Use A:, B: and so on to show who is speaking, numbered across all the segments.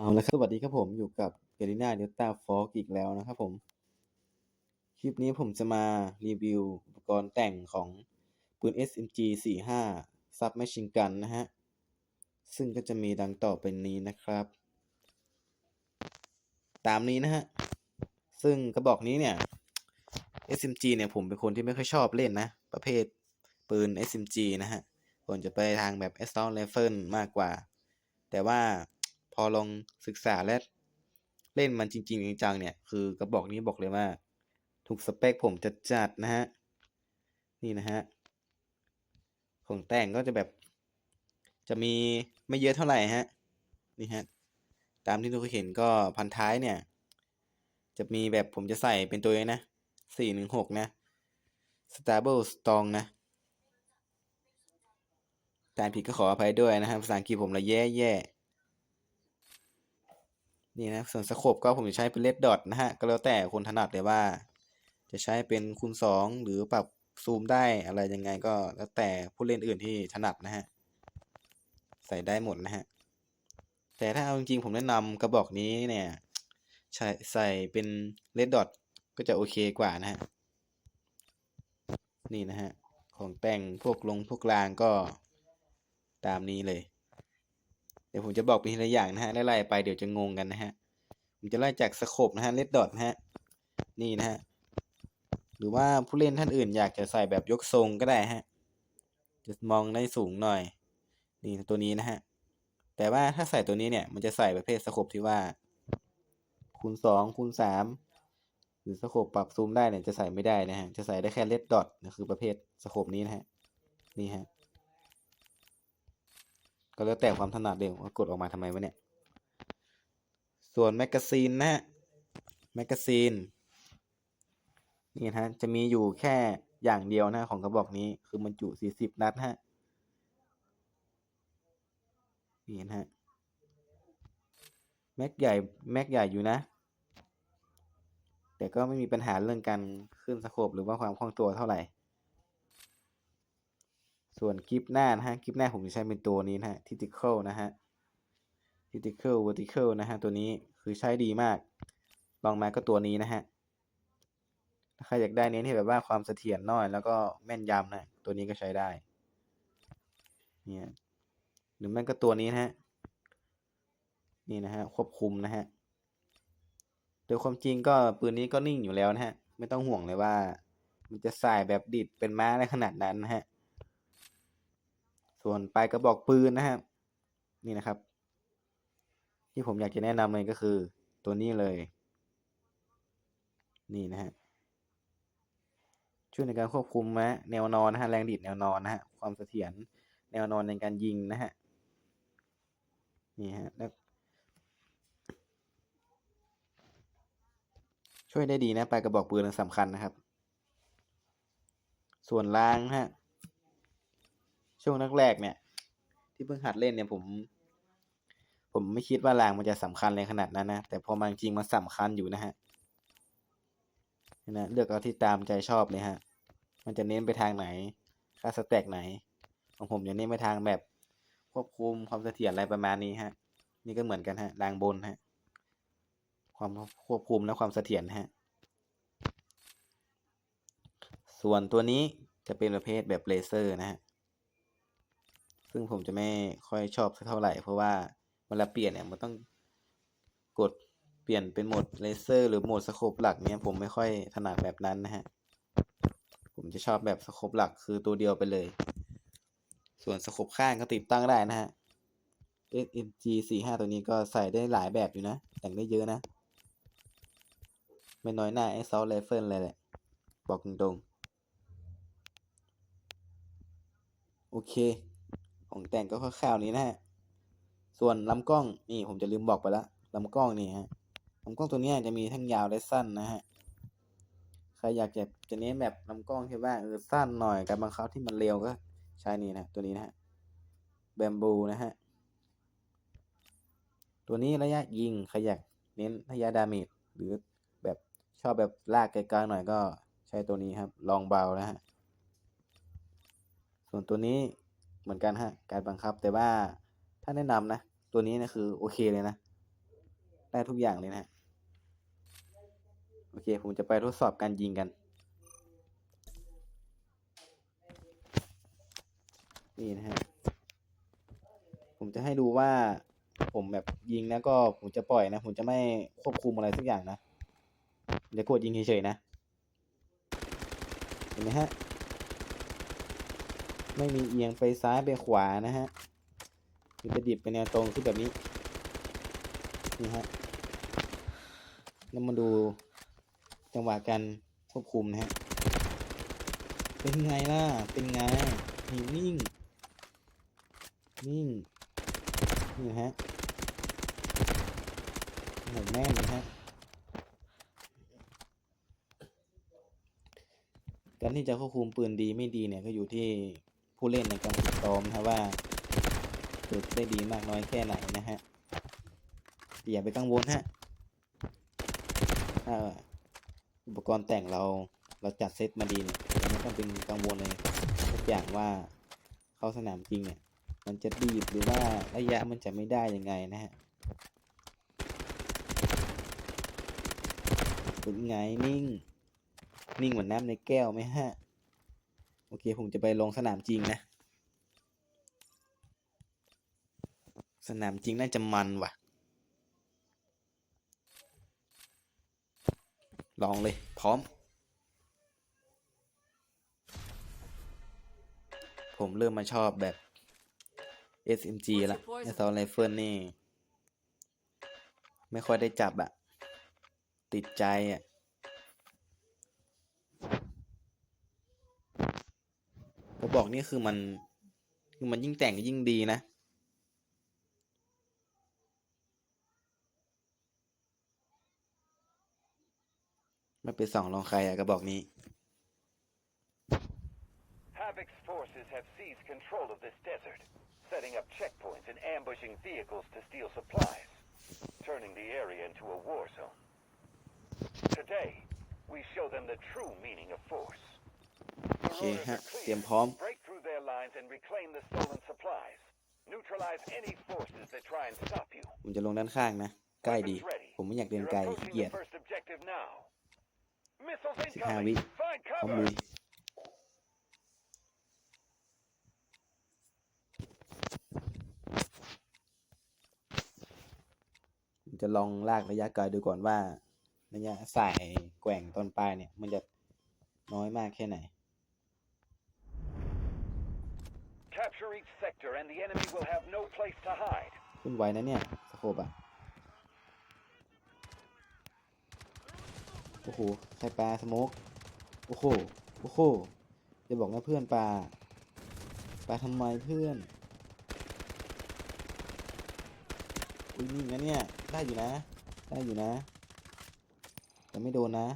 A: เอาละครับสวัสดีครับผมอยู่กับเก r ิน่าเดลต้าฟอกอีกแล้วนะครับผม คลิปนี้ผมจะมารีวิวอุปกรณ์แต่งของปืน SMG 45 Submachine Gun นะฮะ ซึ่งก็จะมีดังต่อไปนี้นะครับ ตามนี้นะฮะ ซึ่งกระบอกนี้เนี่ย SMG เนี่ยผมเป็นคนที่ไม่ค่อยชอบเล่นนะ ประเภทปืน SMG นะฮะผมจะไปทางแบบ Assault Rifle มากกว่า แต่ว่า อลองศึกษาและเล่นมันจริง ๆจังๆเนี่ย คือกระบอกนี้บอกเลยว่า ถูกสเปคผมจะจัดนะฮะ นี่นะฮะ ของแต่งก็จะแบบ จะมีไม่เยอะเท่าไหร่ฮะ นี่ฮะ ตามที่ทุกคนเห็นก็พันท้ายเนี่ย จะมีแบบผมจะใส่เป็นตัวนะสี่หนึ่งหกนะ stable strong นะแต่ผิดก็ขออภัยด้วยนะครับภาษาอังกฤษผมละแย่แย่ นี่นะส่วนสโคปก็ผมจะใช้เป็นเลดดอทนะฮะ ก็แล้วแต่คนถนัดเลยว่า จะใช้เป็นคูณสองหรือปรับซูมได้อะไรยังไงก็แล้วแต่ผู้เล่นอื่นที่ถนัดนะฮะ ใส่ได้หมดนะฮะ แต่ถ้าเอาจริงๆผมแนะนำกระบอกนี้เนี่ยใช้ใส่เป็นเลดดอทก็จะโอเคกว่านะฮะ นี่นะฮะ ของแต่งพวกลงพวกรางก็ตามนี้เลย ดี๋ยวผมจะบอกเป็นทีละอย่างนะฮะไล่ๆไปเดี๋ยวจะงงกันนะฮะ ผมจะไล่จากสโคปนะฮะเลดดอทนะฮะ นี่นะฮะ หรือว่าผู้เล่นท่านอื่นอยากจะใส่แบบยกทรงก็ได้ฮะ จะมองได้สูงหน่อย นี่ตัวนี้นะฮะ แต่ว่าถ้าใส่ตัวนี้เนี่ย มันจะใส่ประเภทสโคปที่ว่า คูณสองคูณสามหรือสโคปปรับซูมได้เนี่ยจะใส่ไม่ได้นะฮะ จะใส่ได้แค่เลดดอทนะคือประเภทสโคปนี้นะฮะ นี่ฮะ ก็แล้วแต่ความถนัดเดี๋ยวกดออกมาทำไมวะเนี่ย ส่วนแมกกาซีนนะฮะแมกกาซีนนี่นะฮะจะมีอยู่แค่อย่างเดียวนะของกระบอกนี้คือบรรจุ40นัดฮะนี่นะฮะแม็กใหญ่แม็กใหญ่อยู่นะ แต่ก็ไม่มีปัญหาเรื่องการขึ้นสโคปหรือว่าความคล่องตัวเท่าไหร่ ส่วนกิฟหน้านะฮะกิฟหน้าผมจะใช้เป็นตัวนี้นะฮะ Tactical นะฮะ Tactical Vertical นะฮะตัวนี้คือใช้ดีมาก ลองมาก็ตัวนี้นะฮะถ้าใครอยากได้เน้นที่แบบว่าความเสถียรน้อย แล้วก็แม่นยำนะตัวนี้ก็ใช้ได้เนี่ยหรือแม่นก็ตัวนี้นะฮะนี่นะฮะควบคุมนะฮะโดยความจริงก็ปืนนี้ก็นิ่งอยู่แล้วนะฮะ ไม่ต้องห่วงเลยว่า มันจะสายแบบดิดเป็นม้าในขนาดนั้นนะฮะ ส่วนปลายกระบอกปืนนะฮะนี่นะครับ ที่ผมอยากจะแนะนำเลยก็คือตัวนี้เลย นี่นะฮะช่วยในการควบคุมนะแนวนอนนะฮะแรงดิดแนวนอนนะฮะความเสถียรแนวนอนในการยิงนะฮะนี่ฮะแล้วช่วยได้ดีนะปลายกระบอกปืนสำคัญนะครับ ส่วนล้างฮะ ช่วงแรกๆเนี่ย ที่เพิ่งหัดเล่นเนี่ยผม ผมไม่คิดว่าลางมันจะสำคัญเลยขนาดนั้นนะ แต่พอมาจริงมันสำคัญอยู่นะฮะนะเลือกเอาที่ตามใจชอบเลยฮะ มันจะเน้นไปทางไหน ค่าสแต็กไหน ของผมจะเน้นไปทางแบบควบคุมความเสถียรอะไรประมาณนี้ฮะ นี่ก็เหมือนกันฮะรางบนฮะ ความควบคุมและความเสถียรฮะ ส่วนตัวนี้จะเป็นประเภทแบบเลเซอร์นะฮะ ซึ่งผมจะไม่ค่อยชอบเท่าไหร่ เพราะว่าเวลาเปลี่ยนเนี่ยมันต้องกดเปลี่ยนเป็นโหมดเลเซอร์หรือโหมดสโคปหลักเนี่ยผมไม่ค่อยถนัดแบบนั้นนะฮะ ผมจะชอบแบบสโคปหลักคือตัวเดียวไปเลย ส่วนสโคปข้างก็ติดตั้งได้นะฮะ SMG 45ตัวนี้ก็ใส่ได้หลายแบบอยู่นะ แต่งได้เยอะนะ ไม่น้อยหน้าไอ้ซอลไรเฟิลเลยแหละ บอกตรงๆโอเค ของแต่งก็คร่าวๆนี้นะฮะ ส่วนลำกล้องนี่ผมจะลืมบอกไปละลำกล้องนี่ฮะลำกล้องตัวนี้จะมีทั้งยาวและสั้นนะฮะ ใครอยากจะจะเน้นแบบลำกล้องที่ว่าเออสั้นหน่อยการบังคับที่มันเร็วก็ใช้นี่นะตัวนี้นะฮะแบมบูนะฮะ ตัวนี้ระยะยิงใครอยากเน้นระยะดาเมจหรือแบบชอบแบบลากไกลๆหน่อยก็ใช้ตัวนี้ครับ ลองเบานะฮะ ส่วนตัวนี้ เหมือนกันฮะ การบังคับ แต่ว่าถ้าแนะนำนะ ตัวนี้นะคือโอเคเลยนะ ได้ทุกอย่างเลยนะโอเค ผมจะไปทดสอบการยิงกัน นี่นะฮะ ผมจะให้ดูว่าผมแบบยิงนะก็ผมจะปล่อยนะ ผมจะไม่ควบคุมอะไรสักอย่างนะจะกดยิงเฉยๆนะ เห็นไหมฮะ ไม่มีเอียงไปซ้ายไปขวานะฮะมันจะดิบไปแนวตรงขึ้นแบบนี้ นี่ฮะ แล้วมาดูจังหวะการควบคุมนะฮะ เป็นไงล่ะ เป็นไงนิ่งนิ่ง นิ่ง นี่นะฮะโหแม่นนะฮะ การที่จะควบคุมปืนดีไม่ดีเนี่ยก็อยู่ที่ ผู้เล่นในการฝึกซ้อมนะว่าฝึกได้ดีมากน้อยแค่ไหนนะฮะอย่าไปกังวลฮะถ้าอุปกรณ์แต่งเราเราจัดเซตมาดีเนี่ยเราไม่ต้องเป็นกังวลเลยทุกอย่างว่าเข้าสนามจริงเนี่ยมันจะดีดหรือว่าระยะมันจะไม่ได้ยังไงนะฮะเป็นไงนิ่ง นิ่งเหมือนน้ำในแก้วไหมฮะ โอเค ผมจะไปลงสนามจริงนะ สนามจริงน่าจะมันว่ะ ลองเลย พร้อม ผมเริ่มมาชอบแบบ SMG ละไอซอลไรเฟิลนี่ ไม่ค่อยได้จับอะติดใจอะ กระบอกนี้คือมันคือมันยิ่งแต่งยิ่งดีนะไม่ไปส่องลองใครอะกระบอกนี้
B: Havoc's forces have seized control of this desert, setting up checkpoints and ambushing vehicles to steal supplies, turning the area into a war zone. Today, we show them the true meaning of force. The
A: โอเค
B: roads
A: ฮะ
B: are
A: เตรียม
B: clear.
A: พร้อม
B: Break through their lines and reclaim the stolen supplies. Neutralize any forces that try and stop you.
A: ผมจะลงด้านข้างนะ ใกล้ดี
B: Weapons ready.
A: ผมไม่อยากเดิน
B: You're
A: ไกลขี้
B: approaching
A: เกียจ
B: the first objective now. Missiles
A: สิบห้า
B: incoming.
A: วิ
B: Find
A: พร้อม
B: cover.
A: ลุยผมจะลองลากระยะไกลดูก่อนว่า ระยะสายแกว่งตอนปลายเนี่ย มันจะน้อยมากแค่ไหน
B: Capture each sector and the enemy will have no place to hide.
A: ขึ้นไวนะเนี่ยสโคบอะโอ้โหใครปลาสโมกโอ้โหโอ้โหจะบอกนะเพื่อนปลาปลาทำไมเพื่อนอุ้ยนี่นะเนี่ยได้อยู่นะ ได้อยู่นะ แต่ไม่โดนนะ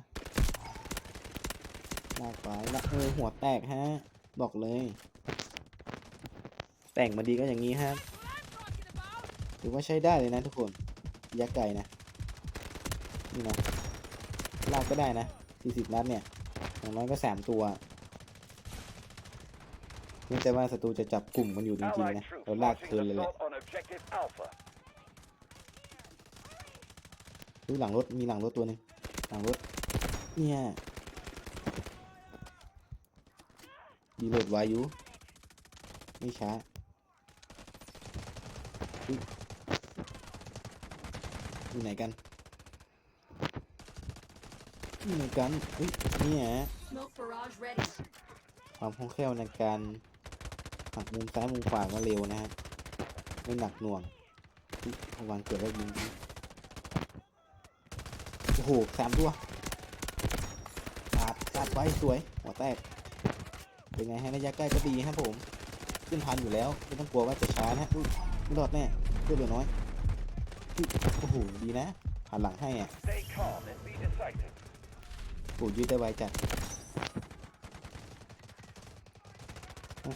A: ลากไปละเออหัวแตกฮะ บอกเลย แต่งมาดีก็อย่างนี้ฮะถือว่าใช้ได้เลยนะทุกคนยักษ์ไก่นะนี่นะลากก็ได้นะ40นัดเนี่ยอย่างน้อยก็สามตัวเพียงแต่ว่าศัตรูจะจับกลุ่มกันอยู่จริง
B: Allied
A: ๆนะ
B: troops
A: เราลาก
B: launching
A: คืน
B: an
A: เลยแหละ
B: assault on objective Alpha.
A: ดูหลังรถมีหลังรถตัวหนึ่งหลังรถเนี่ยดีโหลดวายุไม่ช้า อุ๊ยอยู่ไหนกันอยู่ไหนกันอุ้ยเนี่ย
C: Smoke barrage ready.
A: ความคล่องแคล่วในการหักมุมซ้ายมุมขวาก็เร็วนะฮะไม่หนักหน่วงอุ๊ยระวังเกิดแล้วยิงยิงโอ้โหสามตัวปาดปาดไว้สวย หัวแตก เป็นไงฮะระยะใกล้ก็ดีครับผม ขึ้นทันอยู่แล้ว ไม่ต้องกลัวว่าจะช้านะฮะอุ๊ย ไม่รอดแน่เพื่อนเหลือน้อยโอ้โหดีนะหันหลังให้อะโอ้ยืดได้ไวจัด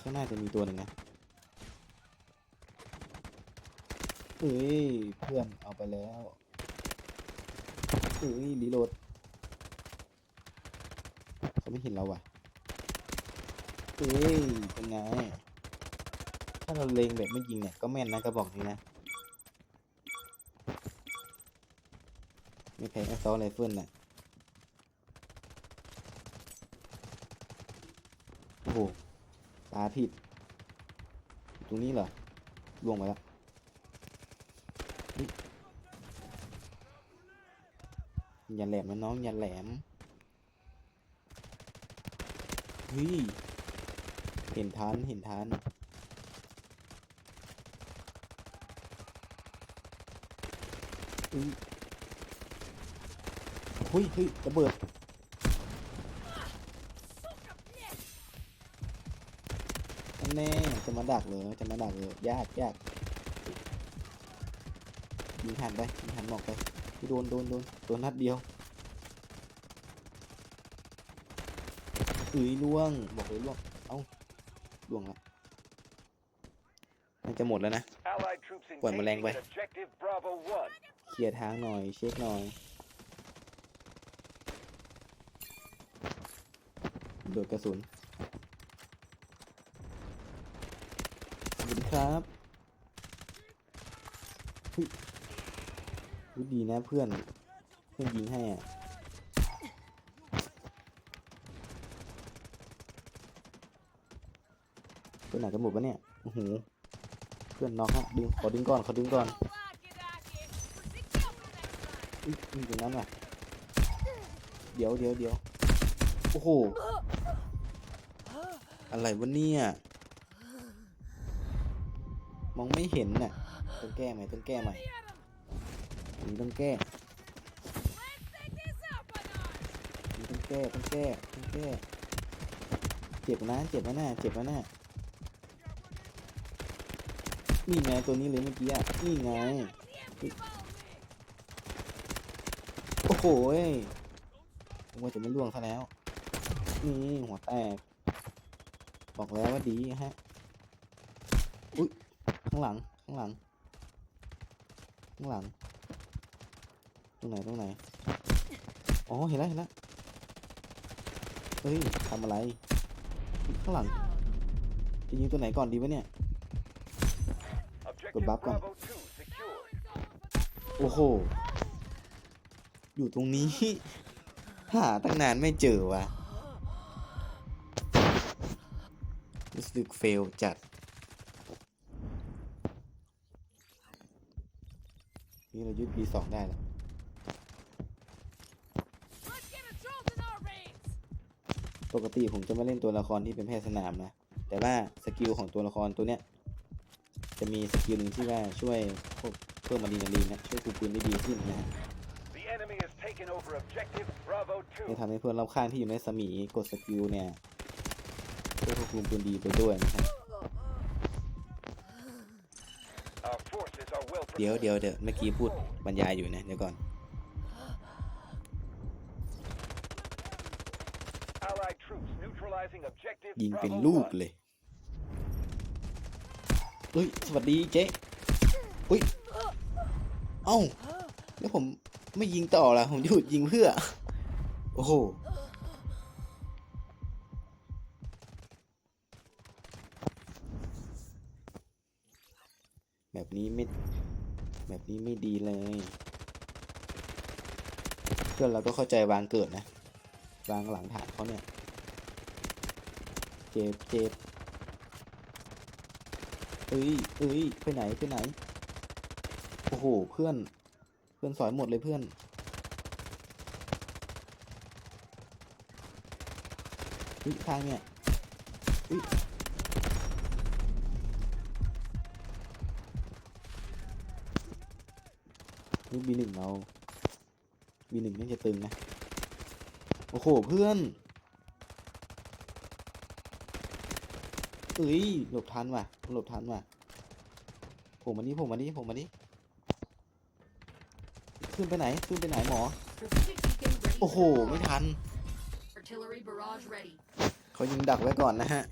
A: ข้างหน้าจะมีตัวหนึ่งนะเอ้ยเพื่อนเอาไปแล้วเอ้ยรีโหลดเขาไม่เห็นเราว่ะเอ้ยเป็นไง ถ้าเราเล็งแบบไม่ยิงเนี่ยก็แม่นนะกระบอกนี้นะไม่แพ้แอสซอลไรเฟิลน่ะโอ้โหตาผิดตรงนี้เหรอล่วงไปแล้วอย่าแหลมนะน้องอย่าแหลมเฮ้ยเห็นทันเห็นทัน อุ้ย เฮ้ยเฮ้ยระเบิดอันแน่จะมาดักเหรอจะมาดักเหรอยากยากยิงหันไปยิงหันหมอกไปโดนโดนโดนโดนนัดเดียวเอ้ยล่วงบอกเลยล่วงเอ้าล่วงละมันจะหมดแล้วนะ
B: Allied troops
A: Quần mà len
B: engaging
A: quay.
B: at objective Bravo 1.
A: เคลียร์ทางหน่อย เช็คหน่อย โดดกระสุนสวัสดีครับเฮ้ยเฮ้ยดีนะเพื่อน เพื่อนยิงให้อะเพื่อนไหนกันหมดวะเนี่ยโอ้โหเพื่อนน็อกฮะดึงขอดึงก่อน ขอดึงก่อน อุ๊ยมีตรงนั้นว่ะ เดี๋ยวเดี๋ยวเดี๋ยวโอ้โห อะไรวะเนี่ย มองไม่เห็นน่ะ ต้องแก้ใหม่ต้องแก้ใหม่นนี้ต้องแก้นนี้ต้องแก้ ต้องแก้ ต้องแก้ เจ็บนะ เจ็บนะน่เจ็บนะน่ะนี่ไงตัวนี้เลยเมื่อกี้อะ นี่ไง ยผมว่าจะไม่ล่วงซะแล้ว นี่หัวแตก บอกแล้วว่าดีฮะ อุ้ยข้างหลัง ข้างหลัง ข้างหลัง ตรงไหน ตรงไหน อ๋อ เห็นแล้ว เห็นแล้ว เฮ้ยทำอะไร ข้างหลัง จะยิงตัวไหนก่อนดีวะเนี่ย
B: Objective
A: bắp con.
B: Bravo 2 secured.
A: โอ้โห อยู่ตรงนี้ หาตั้งนานไม่เจอวะรู้สึกเฟลจัด นี่เรายึด B2 ได้แล้วปกติผมจะไม่เล่นตัวละครที่เป็นแพทย์สนามนะ แต่ว่าสกิลของตัวละครตัวเนี้ย จะมีสกิลหนึ่งที่ว่าช่วยพวกเพิ่มอะดรีนาลีนนะช่วยคูปืนได้ดีขึ้นนะ จะ
B: 2.
A: ทำให้เพื่อนรอบข้างที่อยู่ในสมีกดสกิลเนี่ยช่วยควบคุมปืนดีไปด้วยนะครับ
B: Our forces are well
A: เดี๋ยว
B: prepared.
A: เดี๋ยวเดี๋ยวเมื่อกี้พูดบรรยายอยู่นะเดี๋ยวก่อน
B: Allied troops neutralizing objective
A: ยิงเป็น
B: Bravo
A: ลูก
B: 1.
A: เลยเฮ้ย สวัสดีเจ๊อุ้ย เอ้า แล้วผม ไม่ยิงต่อละผมหยุดยิงเพื่อ โอ้โหแบบนี้ไม่แบบนี้ไม่ดีเลย เพื่อนเราก็เข้าใจวางเกิดนะ วางหลังฐานเขาเนี่ย เจ็บเจ็บเอ้ยเอ้ยไปไหนไปไหน โอ้โห เพื่อน เพื่อนสอยหมดเลยเพื่อน อุ้ยทางเนี่ย อุ้ยนี่บีหนึ่งเราบีหนึ่งน่าจะตึงนะ โอ้โห เพื่อนเอ้ยหลบทันว่ะหลบทันว่ะผมมานี่ผมมานี่ผมมานี่ ขึ้นไปไหน ขึ้นไปไหนหมอ โอ้โห ไม่ทัน
C: Artillery barrage ready.
A: เขายิงดักไว้ก่อนนะฮะ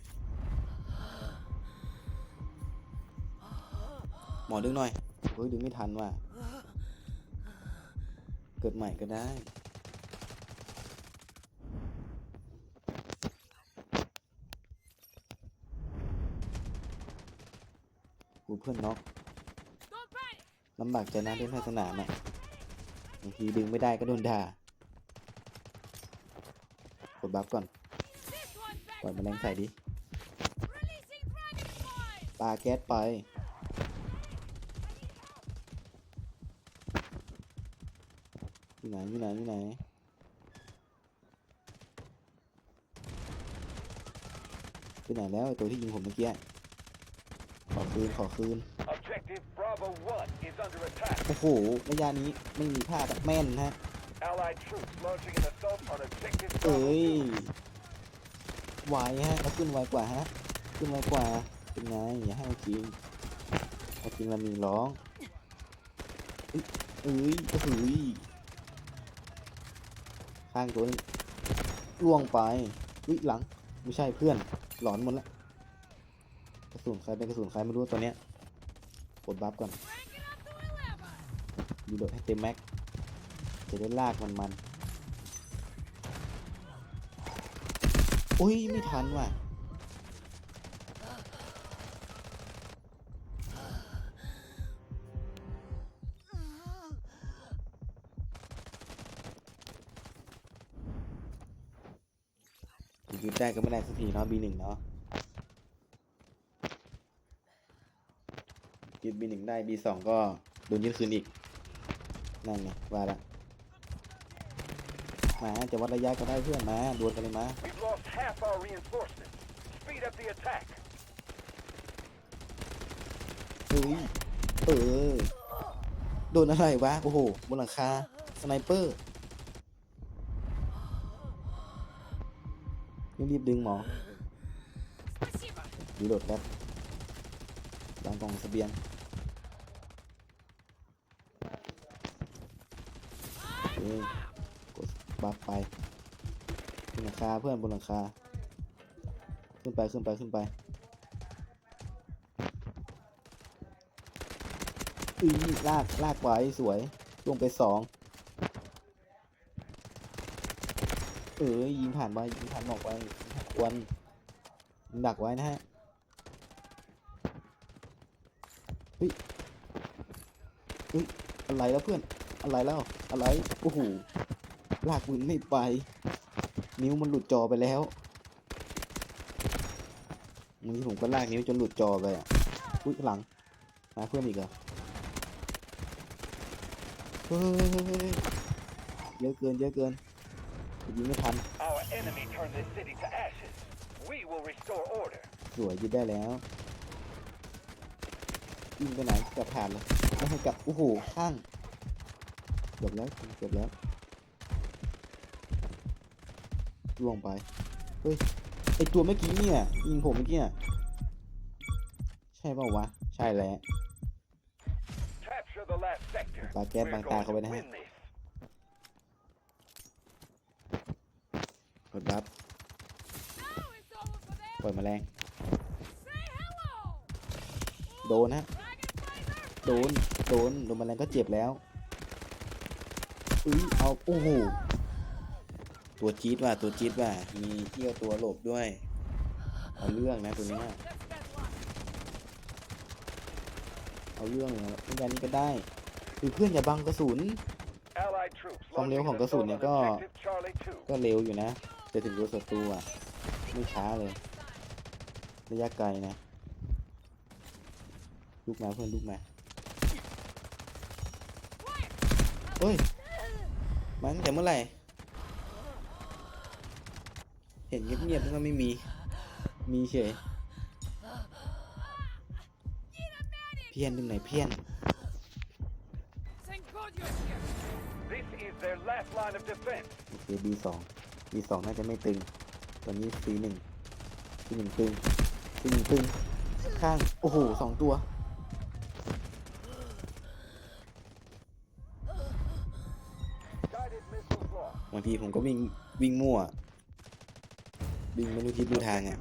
A: หมอดึงหน่อยเฮ้ยดึงไม่ทันว่ะ เกิดใหม่ก็ได้กูเพื่อนน็อกลำบากใจนะเล่นภาคสนามอะ บางทีดึงไม่ได้ก็โดนด่ากดบัฟก่อนปล่อยแมลงใส่ดิปาแก๊สไปอยู่ไหนอยู่ไหนอยู่ไหนไปไหนแล้วตัวที่ยิงผมเมื่อกี้ขอคืนขอคืน
B: Bravo 1 is under attack.
A: โอ้โหระยะนี้ไม่มีพลาดอะแม่นฮะ
B: Allied troops launching an assault on Objective
A: เอ้
B: Bravo
A: ย
B: 2.
A: ไวฮะแล้วขึ้นไวกว่าฮะ ขึ้นไวกว่า เป็นไง อย่าให้เอาจริงเอาจริงแล้วมีร้องเอ้ยเอ้ยโอ้โหยข้างตัวนึงล่วงไปวิหลัง ไม่ใช่เพื่อน หลอนหมดแล้วกระสุนใครเป็นกระสุนใครไม่รู้ตัวเนี้ย กดบัฟก่อนดีโดดให้เต็มแม็ก จะได้ลากมันมันๆอุ้ย ไม่ทันว่ะยึดได้ก็ไม่ได้สักทีเนาะ B1 เนาะ ยึด B1 ได้ B2 ก็โดนยึดคืนอีก นั่นไงว่าละมาจะวัดระยะก็ได้เพื่อนมาดวลกันเลยมา
B: We've lost half our reinforcements. Speed up the attack.
A: เฮ้ยเออโดนอะไรวะ โอ้โหบนหลังคาสไนเปอร์รีบๆดึงหมอดีโหลดครับวางกล่องเสบียงโอเค กดบัฟไปบนหลังคาเพื่อนบนหลังคา ขึ้นไปขึ้นไปขึ้นไปอือลากลากไว้สวยลงไปสองเออยิงผ่านไปยิงผ่านหมอกไว้ยิงผ่านควันดักไว้นะฮะเฮ้ยเฮ้ยอะไรแล้วเพื่อน อะไรแล้ว อะไรโอ้โหลากปืนไม่ไป นิ้วมันหลุดจอไปแล้วเมื่อกี้ผมก็ลากนิ้วจนหลุดจอไปอะอุ้ยหลังมาเพื่อนอีกเหรอเฮ้ยเยอะเกินเยอะเกินยิงไม่ทัน
B: Our enemy turned this city to ashes. We will restore order.
A: สวยยึดได้แล้วยิงไปไหนกลับผ่านเลยไม่ให้กลับโอ้โหข้างเกือบแล้วเกือบแล้วล่วงไป เฮ้ย ไอตัวเมื่อกี้เนี่ยยิงผมเมื่อกี้น่ะใช่เปล่าวะ ใช่แล้ว
B: Capture the last sector.
A: Bà kép
B: We're
A: bằng tay
B: going
A: không
B: to
A: bên này.
B: win this.
A: กดบัฟปล่อยแมลงโดนฮะ โดน โดน โดนแมลงก็เจ็บแล้ว อุ้ยเอาโอ้โหตัวจี๊ดว่ะตัวจี๊ดว่ะมีเที่ยวตัวหลบด้วยเอาเรื่องนะตัวเนี้ยเอาเรื่องเลยนะเป็นการนี้ก็ได้คือเพื่อนอย่าบังกระสุนความเร็วของกระสุนเนี่ยก็ก็เร็วอยู่นะแต่ถึงตัวศัตรูอะไม่ช้าเลยระยะไกลนะลูกมาเพื่อนลูกมาเฮ้ย มาตั้งแต่เมื่อไหร่ เห็นเงียบๆก็ไม่มี มีเฉย เพี้ยนตรงไหนเพี้ยน
B: This is their last line of defense.
A: โอเค B สอง B สองน่าจะไม่ตึง ตอนนี้ C หนึ่ง C หนึ่งตึง C หนึ่งตึง ข้าง โอ้โหสองตัว ทีผมก็วิ่งวิ่งมั่ว วิ่งไม่รู้ทิศรู้ทางอะ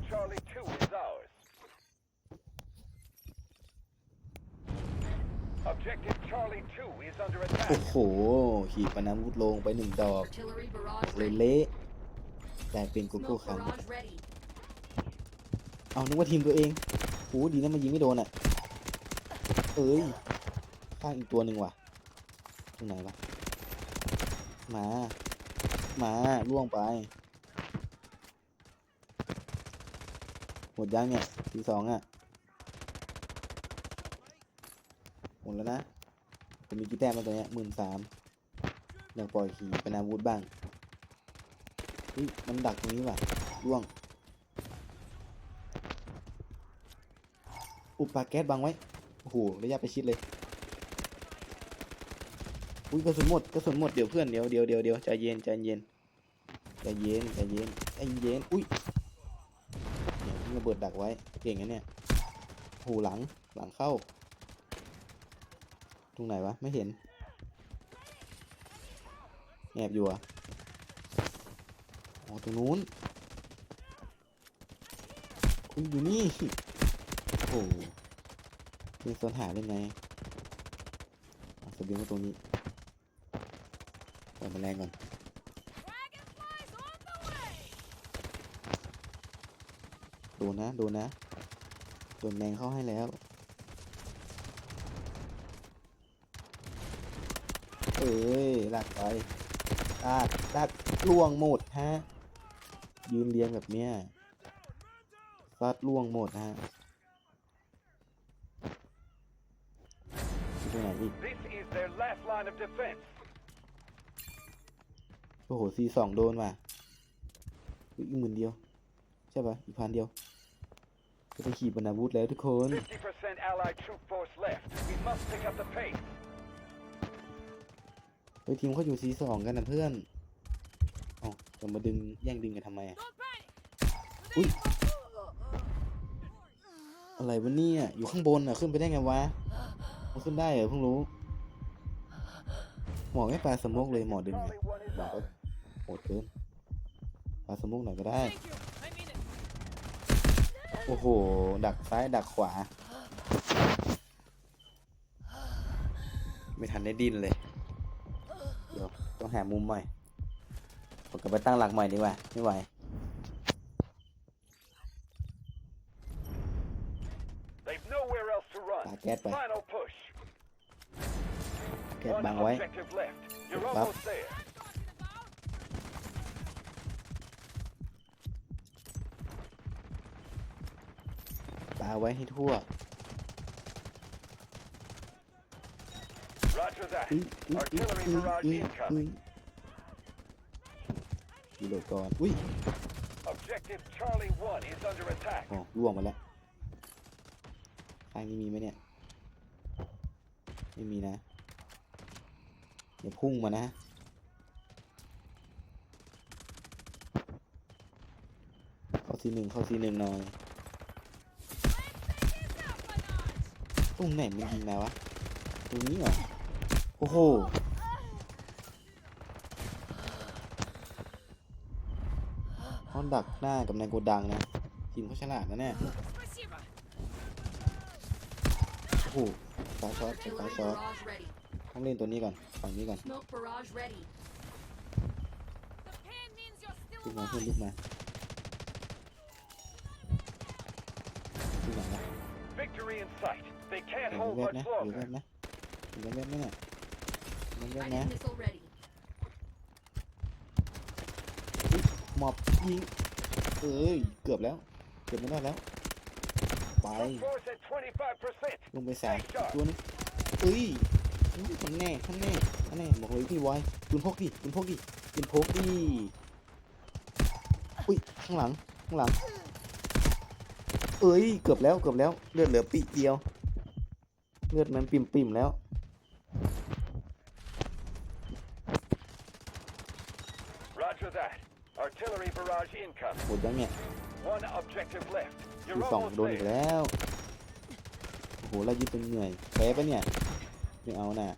A: โอ้โหขีปนาวุธลงไปหนึ่งดอกเลยเละแต่เป็นโกโก้คันเอานึกว่าทีมตัวเองโอ้ดีนะมันยิงไม่โดนอะ เอ้ยข้างอีกตัวหนึ่งว่ะตรงไหนวะมา มาล่วงไป หมดยังเนี่ยทีสองอะ หมดแล้วนะจะมีกี่แต้มมาตัวเนี้ยหมื่นสามอยากปล่อยขี่เป็นอาวุธบ้างเฮ้ยมันดักตรงนี้ว่ะล่วง อุปปาแก๊สบังไว้ โอ้โหระยะไปชิดเลย อุ้ยกระสุนหมดกระสุนหมดเดี๋ยวเพื่อนเดี๋ยวเดี๋ยวเดี๋ยวเดี๋ยวใจเย็นใจเย็นใจเย็นใจเย็นใจเย็นอุ้ยเดี๋ยระเบิดดักไว้เก่งนะเนี่ยโอ้โหลังหลังเข้า ตรงไหนวะไม่เห็นแอบอยู่อะอ๋อตรงนู้นอุ้ยอยู่นี่โอ้โหเป็นสวนหาได้ไงสบียงมาตรงนี้ ปล่อยแมลงก่อนดนนะดนนะโดนแมงเข้าให้แล้วเอ้ยลากไปลากลากล่วงหมดฮะยืนเรียงแบบเนี้ยซัดล่วงหมดฮะที่ไหนอีก
B: This is their last line of defense.
A: โอ้โหซีสองโดนว่ะอุ๊ยอีกหมื่นเดียว ใช่ปะอีกพันเดียวจะไปขี่บรรณาวุธแล้วทุกคน
B: 50% Allied troop force left. We must pick up the pace.
A: เฮ้ยทีมเขาอยู่ซีสองกันนะเพื่อนเอ๋อจะมาดึงแย่งดึงกันทำไมอะอุ้ยอะไรวะเนี่ยอยู่ข้างบนอะขึ้นไปได้ไงวะมันขึ้นได้เหรอเพิ่งรู้หมอไม่ปลาสโมกเลยหมอดึงไง
B: Charlie 1 is
A: บอก
B: up.
A: ว่า โหดเกินปลาสโมกหน่อยก็ได้ โอ้โห ดักซ้ายดักขวา ไม่ทันได้ดิ้นเลย เดี๋ยวต้องหามุมใหม่ผมกลับไปตั้งหลักใหม่ดีกว่า ไม่ไหว
B: They've nowhere else to
A: ปา
B: run.
A: แก๊สไป
B: Final push.
A: แก๊ส
B: One
A: บังไว้
B: objective left. You're
A: Up.
B: almost there.
A: ปาไว้ให้ทั่ว
B: Roger that.
A: อุ้ยอุ้ยอุ้ย
B: Artillery
A: อุ้ย
B: barrage
A: อุ้ยอุ้ย
B: incoming.
A: รีโหลดก่อนอุ้ย
B: Objective Charlie 1 is under attack.
A: อ๋อล่วงมาแล้วข้างนี้มีไหมเนี่ย ไม่มีนะอย่าพุ่งมานะเข้าซีหนึ่งเข้าซีหนึ่งหน่อย รงไหนมันยิงมาวะตรงนี้เหรอ โอ้โหเขาดักหน้ากับนายโกดังนะทีมเขาฉลาดนะเนี่ย โอ้โหสายช็อตสาย
C: Artillery
A: ช็อต
C: barrage ready.
A: ต้องเล่นตัวนี้ก่อน ฝั่งนี้ก่อน
C: Smoke barrage ready.
A: ลุกมาเพื่อนลุกมาที่ไหนวะ
B: Victory in sight. They
A: เห็
B: can't
A: น
B: hold
A: แวบ
B: much
A: นะเห็นแว
B: longer.
A: บนะเห็นแวบไหมเนี่ยเห็นแวบนะ
C: Guided missile ready.
A: หมอบยิงเอ้ยเกือบแล้ว เกือบไม่ได้แล้ว ไป
B: Troop force at 25%.
A: ลงไปสามอีกตัวนึงเอ้ยอุ๊ยทำแน่ทำแน่ทำแน่บอกเลยพี่ไวปืนพกดิปืนพกดิปืนพกดิอุ้ยข้างหลังข้างหลัง เอ้ยเกือบแล้วเกือบแล้วเลือดเหลือปีเดียว เลือดมันปิ่มปิ่มๆแล้ว
B: Roger that. Artillery barrage incoming.
A: หมดยังเนี่ย
B: One objective left.
A: มี
B: You're
A: สอง
B: almost
A: โดนอีก
B: there.
A: แล้ว โอ้โหไล่ยิงจนเหนื่อยแพ้ปะเนี่ย ไม่เอาน่ะ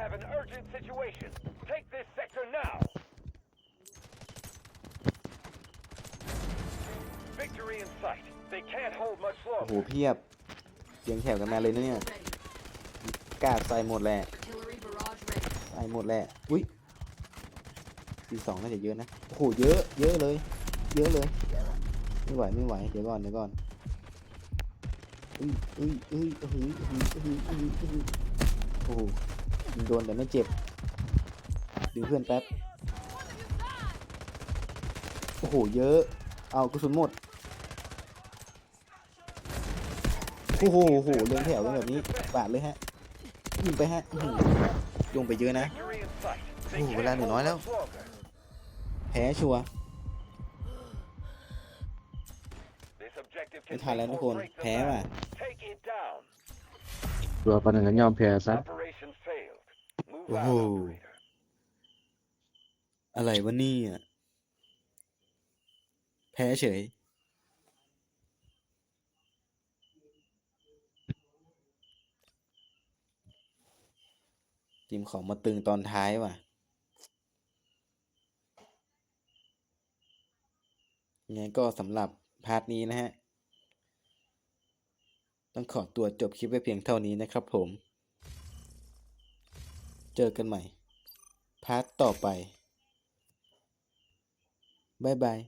B: have an urgent situation. Take this sector now. Victory in sight. They can't hold much
A: โอ้โห
B: longer.
A: เพียบเรียงแถวกันมาเลยนะเนี่ย
C: Ready.
A: กล้าใส่หมดแหละ
C: Artillery barrage ready.
A: ใส่หมดแหละ อุ้ยสี่สองน่าจะเยอะนะ โอ้โห เยอะ เยอะเลย เยอะเลย ไม่ไหว ไม่ไหว เดี๋ยวก่อน เดี๋ยวก่อนอุ้ยอุ้ยอุ้ยอุ้ยอุ้ยอุ้ยอุ้ยอุ้ยโอ้โห โดนแต่ไม่เจ็บดึงเพื่อนแป๊บ โอ้โห เยอะ เอากระสุนหมด โอ้โหโอ้โหเรียงแถวกันแบบนี้ปาดเลยฮะ ยิงไปฮะอื้อหือลงไปเยอะนะ
B: Victory in sight. They
A: Ồ,
B: can't
A: ra người nói
B: hold
A: đâu.
B: much longer.
A: แพ้ชัวร์
B: This objective
A: ไม่
B: can
A: ทันแล้ว
B: make
A: ทุก
B: or
A: คน
B: break the
A: แพ้ว่ะ
B: match. Take it down.
D: ตัวประหนึ่งกันยอมแพ้ซะ
B: Operation failed. Move
A: Ồ.
B: out, operator.
A: อะไรวะเนี่ยแพ้เฉย ทีมของมาตึงตอนท้ายว่ะยังไงก็สำหรับพาร์ทนี้นะฮะ ต้องขอตัวจบคลิปไว้เพียงเท่านี้นะครับผม เจอกันใหม่ พาร์ทต่อไป บ๊ายบาย